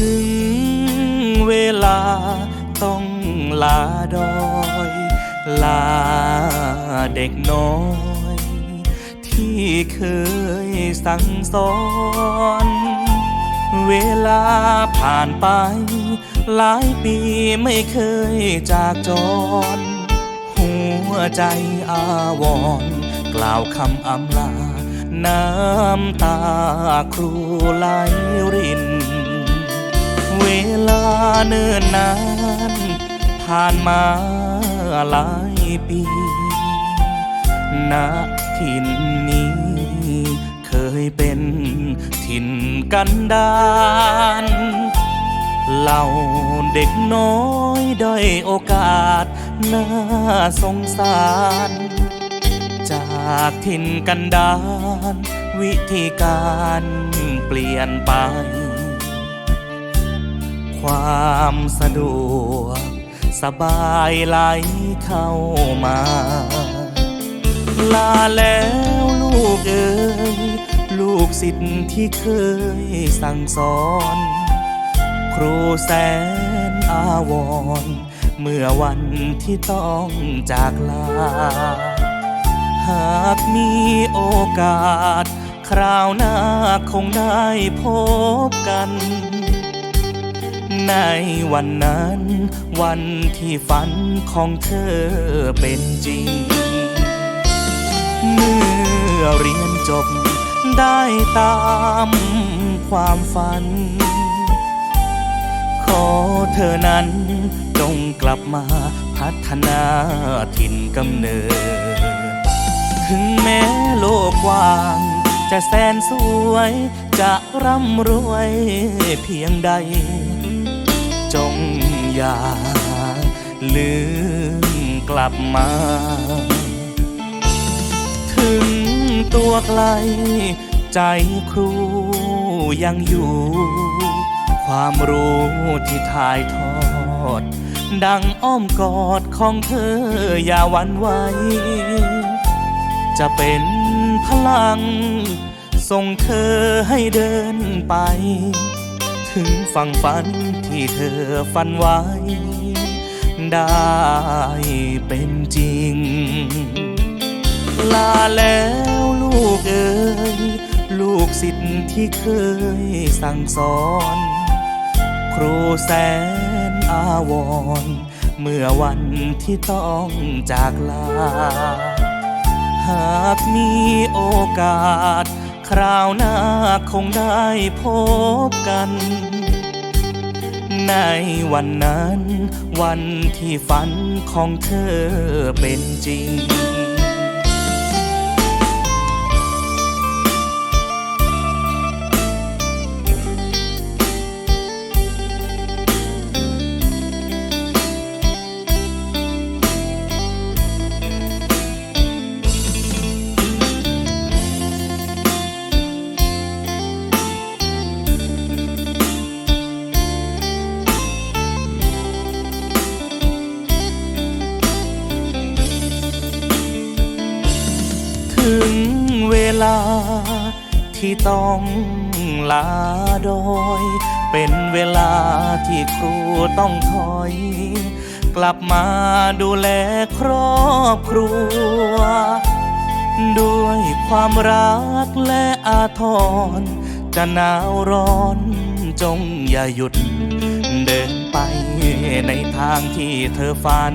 ถึงเวลาต้องลาดอย ลาเด็กน้อย ที่เคยสั่งสอน เวลาผ่านไป หลายปีไม่เคยจากจร หัวใจอาวร์กล่าวคำอำลา น้ำตาครูไหลริน เวลาเนิ่นนาน ผ่านมาหลายปีณถิ่นนี้ เคยเป็นถิ่นกันดานเหล่าเด็กน้อยด้อยโอกาส น่าสงสาร จากถิ่นกันดาน วิธีการเปลี่ยนไป ความสะดวก สบายไหลเข้ามา ลาแล้วลูกเอ๋ยลูกศิษย์ที่เคยสั่งสอน ครูแสนอาวร์เมื่อวันที่ต้องจากลา หากมีโอกาส คราวหน้าคงได้พบกัน ในวันนั้น วันที่ฝันของเธอเป็นจริง เมื่อเรียนจบได้ตามความฝัน ขอเธอนั้นจงกลับมาพัฒนาถิ่นกำเนิด ถึงแม้โลกกว้างจะแสนสวย จะร่ำรวยเพียงใด จงอย่าลืมกลับมา ถึงตัวไกล ใจครูยังอยู่ ความรู้ที่ถ่ายทอด ดังอ้อมกอดของเธออย่าหวันไหวจะเป็นพลัง ส่งเธอให้เดินไป ถึงฝั่งฝัน ที่เธอฝันไว้ ได้เป็นจริง ลาแล้วลูกเอ๋ยลูกศิษย์ที่เคยสั่งสอน ครูแสนอาวร์เมื่อวันที่ต้องจากลา หากมีโอกาส คราวหน้าคงได้พบกัน ในวันนั้น วันที่ฝันของเธอเป็นจริง ลา ที่ต้องลาโดย เป็นเวลาที่ครูต้องถอย กลับมาดูแลครอบครัว ด้วยความรักและอาทร จะหนาวร้อนจงอย่าหยุด เดินไปในทางที่เธอฝัน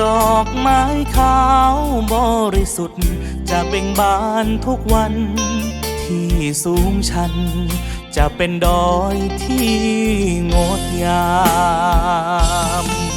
ดอกไม้ขาวบริสุทธิ์ จะเบ่งบานทุกวัน ที่สูงชัน จะเป็นดอยที่งดงาม